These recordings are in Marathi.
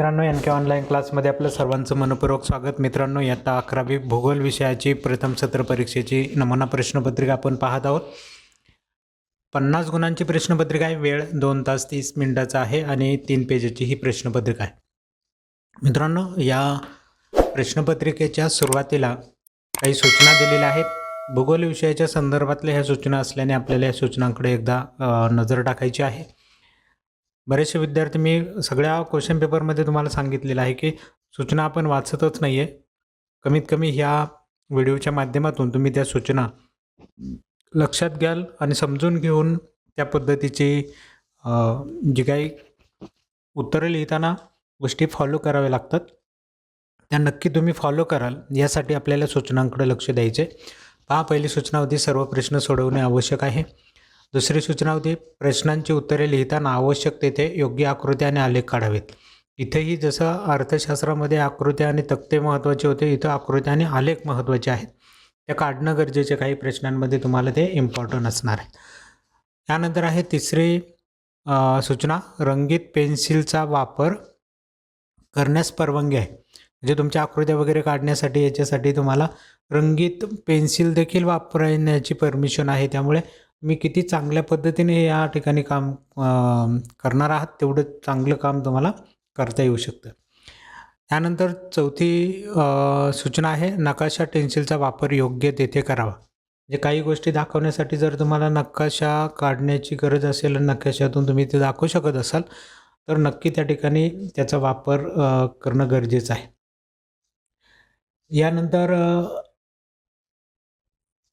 मित्रांनो एन के ऑनलाईन क्लासमध्ये आपलं सर्वांचं मनपूर्वक स्वागत. मित्रांनो इयत्ता अकरावी भूगोल विषयाची प्रथम सत्र परीक्षेची नमुना प्रश्नपत्रिका आपण पाहत आहोत. पन्नास गुणांची प्रश्नपत्रिका आहे वेळ दोन तास तीस मिनिटाचा आहे आणि तीन पेजेची ही प्रश्नपत्रिका आहे. मित्रांनो या प्रश्नपत्रिकेच्या सुरुवातीला काही सूचना दिलेल्या आहेत. भूगोल विषयाच्या संदर्भातल्या ह्या सूचना असल्याने आपल्याला या सूचनांकडे एकदा नजर टाकायची आहे. बरेचसे विद्यार्थी मी सगळ्या क्वेश्चन पेपरमध्ये तुम्हाला सांगितलेलं आहे की सूचना आपण वाचतच नाही आहे कमीत कमी ह्या व्हिडिओच्या माध्यमातून तुम्ही त्या सूचना लक्षात घ्याल आणि समजून घेऊन त्या पद्धतीची जी काही उत्तरं लिहिताना गोष्टी फॉलो कराव्या लागतात. त्या नक्की तुम्ही फॉलो कराल यासाठी आपल्याला सूचनांकडे लक्ष द्यायचे पहा पहिली सूचना होती सर्व प्रश्न सोडवणे आवश्यक आहे. दुसरी सूचना होती प्रश्नांची उत्तरे लिहिताना आवश्यक तेथे योग्य आकृती आणि आलेख काढावेत. इथेही जसं अर्थशास्त्रामध्ये आकृत्या आणि तक्ते महत्त्वाचे होते इथं आकृत्या आणि आलेख महत्त्वाचे आहेत. त्या काढणं गरजेचे काही प्रश्नांमध्ये तुम्हाला ते इम्पॉर्टंट असणार आहे त्यानंतर आहे तिसरी सूचना रंगीत पेन्सिलचा वापर करण्यास परवानगी आहे. म्हणजे तुमच्या आकृत्या वगैरे काढण्यासाठी याच्यासाठी तुम्हाला रंगीत पेन्सिल देखील वापरण्याची परमिशन आहे. त्यामुळे मी किती चांगल्या पद्धतीने या ठिकाणी काम करणार आहात तेवढं चांगलं काम तुम्हाला करता येऊ शकतं. त्यानंतर चौथी सूचना आहे नकाशा टेन्सिलचा वापर योग्य तेथे करावा. म्हणजे काही गोष्टी दाखवण्यासाठी जर तुम्हाला नकाशा काढण्याची गरज असेल नकाशातून तुम्ही ते दाखवू शकत असाल तर नक्की त्या ठिकाणी त्याचा वापर करणं गरजेचं आहे. यानंतर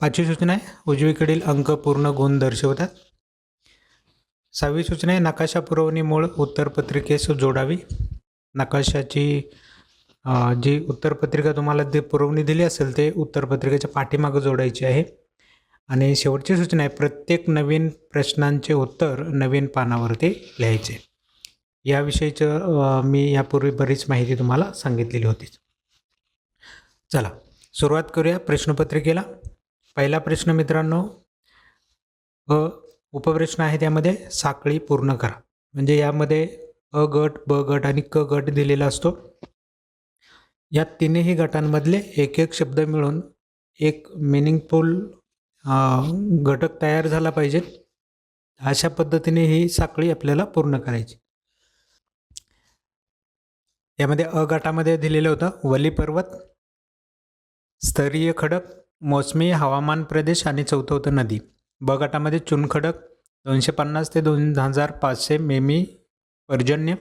पाचवी सूचना आहे. उजवीकडील अंक पूर्ण गुण दर्शवतात. सहावी सूचना आहे नकाशा पुरवणीमुळे उत्तरपत्रिकेस जोडावी. नकाशाची जी उत्तरपत्रिका तुम्हाला जे पुरवणी दिली असेल ते उत्तरपत्रिकेच्या पाठीमागं जोडायची आहे. आणि शेवटची सूचना आहे प्रत्येक नवीन प्रश्नांचे उत्तर नवीन पानावरती लिहायचे. याविषयीचं मी यापूर्वी बरीच माहिती तुम्हाला सांगितलेली होतीच. चला सुरुवात करूया प्रश्नपत्रिकेला. पहिला प्रश्न मित्रांनो अ उपप्रश्न आहे त्यामध्ये साखळी पूर्ण करा. म्हणजे यामध्ये अ गट ब गट आणि क गट दिलेला असतो. या तिन्ही गटांमधले एक एक शब्द मिळून एक मिनिंगफुल घटक तयार झाला पाहिजे. अशा पद्धतीने ही साखळी आपल्याला पूर्ण करायची. यामध्ये अ गटामध्ये दिलेलं होतं वली पर्वत स्तरीय खडक मोसमी हवामान प्रदेश आणि चौथं होतं नदी. ब गटामध्ये चुनखडक दोनशे पन्नास ते दोन हजार पाचशे मेमी पर्जन्य.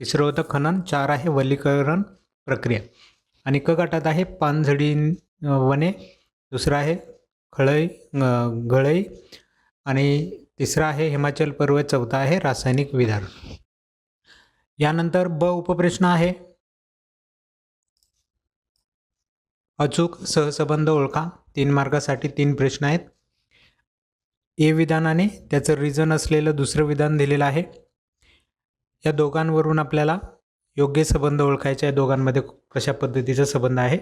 तिसरं होतं खनन चार आहे वलीकरण प्रक्रिया. आणि क गटात आहे पानझडी वने दुसरं आहे खळई अ, गळई आणि तिसरं आहे हिमाचल पर्वत चौथा आहे रासायनिक विधार यानंतर ब उपप्रश्न आहे. अचूक सहसंबंध ओळखा. तीन मार्गासाठी तीन प्रश्न आहेत. ए विधानाने त्याचं रिझन असलेलं दुसरं विधान दिलेलं आहे. या दोघांवरून आपल्याला योग्य संबंध ओळखायचे या दोघांमध्ये कशा पद्धतीचा संबंध आहे?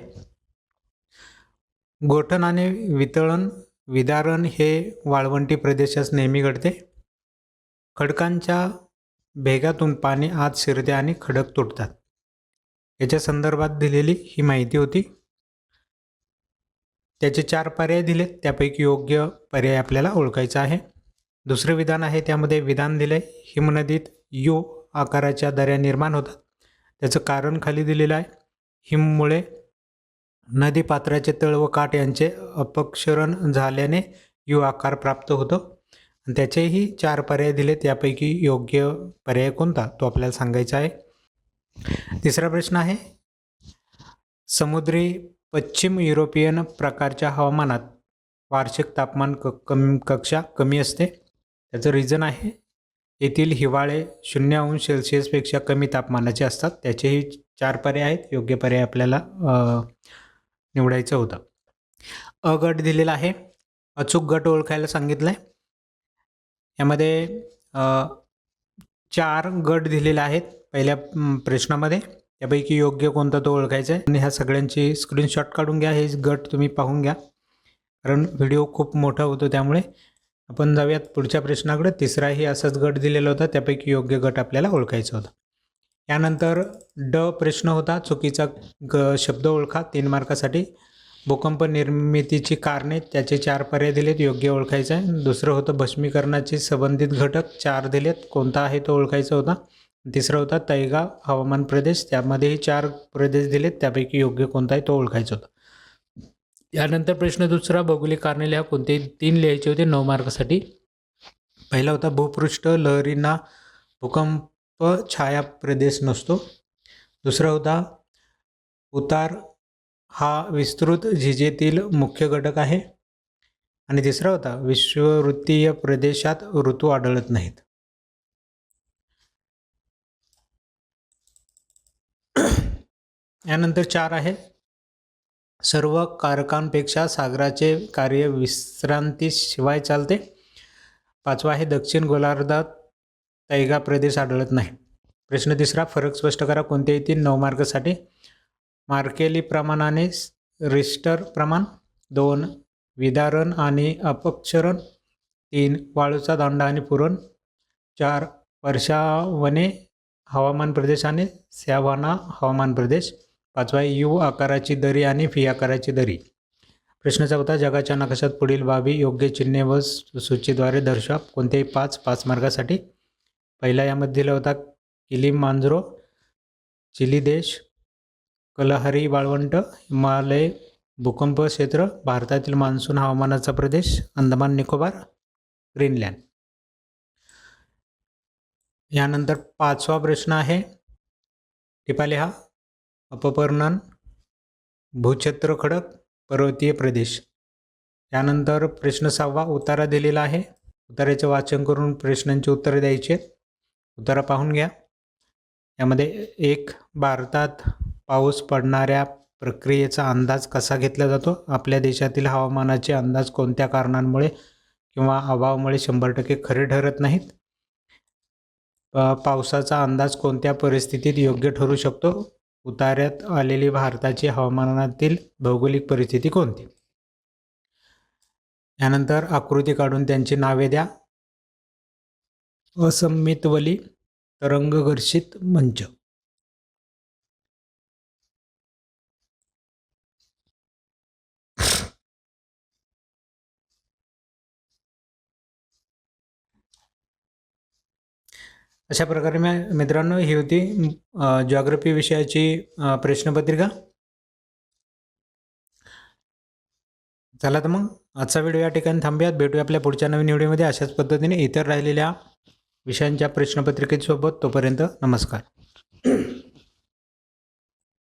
गोठण आणि वितळण विदारण हे वाळवंटी प्रदेशास नेहमी घडते. खडकांच्या भेगातून पाणी आत शिरते आणि खडक तुटतात. याच्या संदर्भात दिलेली ही माहिती होती. त्याचे चार पर्याय दिलेत. त्यापैकी योग्य पर्याय आपल्याला ओळखायचा आहे. दुसरे विधान आहे त्यामध्ये विधान दिले हिमनदीत यू आकाराच्या दऱ्या निर्माण होतात. त्याचं कारण खाली दिलेलं आहे. हिममुळे नदी पात्राचे तळ व काठ यांचे अपक्षरण झाल्याने यू आकार प्राप्त होतो. त्याचेही चार पर्याय दिलेत. यापैकी योग्य पर्याय कोणता? तो आपल्याला सांगायचा आहे. तिसरा प्रश्न आहे. समुद्री पश्चिम युरोपियन प्रकारच्या हवामानात वार्षिक तापमान क कम कक्षा कमी असते. त्याचं रिझन आहे येथील हिवाळे शून्य अंश सेल्सिअसपेक्षा कमी तापमानाचे असतात. त्याचेही चार पर्याय आहेत. योग्य पर्याय आपल्याला निवडायचं होतं. अ गट दिलेला आहे. अचूक गट ओळखायला सांगितलं आहे यामध्ये चार गट दिलेले आहेत पहिल्या प्रश्नामध्ये. त्यापैकी योग्य कोणता तो ओळखायचा आहे? आणि ह्या सगळ्यांची स्क्रीनशॉट काढून घ्या हे गट तुम्ही पाहून घ्या. कारण व्हिडिओ खूप मोठा होतो त्यामुळे आपण जाऊयात पुढच्या प्रश्नाकडे. तिसराही असाच गट दिलेला होता त्यापैकी योग्य गट आपल्याला ओळखायचा होता. यानंतर ड प्रश्न होता चुकीचा ग शब्द ओळखा तीन मार्कासाठी. भूकंप निर्मितीची कारणे त्याचे चार पर्याय दिलेत योग्य ओळखायचं आहे. दुसरं होतं भस्मीकरणाचे संबंधित घटक चार दिलेत. कोणता आहे तो ओळखायचा होता? तिसरा होता तैगा हवामान प्रदेश. त्यामध्येही चार प्रदेश दिलेत. त्यापैकी योग्य कोणता आहे तो ओळखायचा होता. यानंतर प्रश्न दुसरा भौगोलिक कारणे लिहा. कोणते तीन लिहायचे होते नऊ मार्कासाठी पहिला होता भूपृष्ठ लहरींना भूकंप छाया प्रदेश नसतो. दुसरा होता उतार हा विस्तृत झिजेतील मुख्य घटक आहे. आणि तिसरा होता विश्ववृत्तीय प्रदेशात ऋतू आढळत नाहीत. यानंतर चार आहे. सर्व कारकांपेक्षा सागराचे कार्य विश्रांतीशिवाय चालते. पाचवा आहे दक्षिण गोलार्धात तैगा प्रदेश आढळत नाही. प्रश्न तिसरा फरक स्पष्ट करा कोणत्याही तीन नऊ मार्कसाठी मार्केली प्रमाणाने रिस्टर प्रमाण दोन विदारण आणि अपक्षरण तीन वाळूचा दांडा आणि पुरण चार वर्षावने हवामान प्रदेश आणि सॅवाना हवामान प्रदेश. पाचवा आहे यू आकाराची दरी आणि फी आकाराची दरी. प्रश्न चौथा जगाच्या नकाशात पुढील बाबी योग्य चिन्हे व सूचीद्वारे दर्शवा. कोणत्याही पाच पाच मार्गासाठी. पहिला यामध्ये दिला होता किलीम मांजरो चिली देश कलहरी वाळवंट हिमालय भूकंप क्षेत्र भारतातील मान्सून हवामानाचा प्रदेश अंदमान निकोबार ग्रीनलँड. यानंतर पाचवा प्रश्न आहे टिपा लिहा अपपर्णन भूक्षेत्र खडक पर्वतीय प्रदेश. यानंतर प्रश्न सहावा उतारा दिलेला आहे. उताराचे वाचन करून प्रश्नांची उत्तरे द्यायची. आहेत उतारा पाहून घ्या. यामध्ये एक भारतात पाऊस पडणाऱ्या प्रक्रियेचा अंदाज कसा घेतला जातो? आपल्या देशातील हवामानाचे अंदाज कोणत्या कारणांमुळे किंवा अभावामुळे शंभर टक्के खरे ठरत नाहीत? पावसाचा अंदाज कोणत्या परिस्थितीत योग्य ठरू शकतो? उतार्यात आलेली भारताची हवामानातील भौगोलिक परिस्थिती कोणती? यानंतर आकृती काढून त्यांची नावे द्या. असंमितवली तरंगघर्षित मंच. अशा प्रकारे मी मित्रांनो ही होती जॉग्रफी विषयाची प्रश्नपत्रिका. चला तर मग आजचा व्हिडिओ या ठिकाणी थांबूयात. भेटूया आपल्या पुढच्या नवीन व्हिडिओमध्ये अशाच पद्धतीने इतर राहिलेल्या विषयांच्या प्रश्नपत्रिकेसोबत. तोपर्यंत नमस्कार.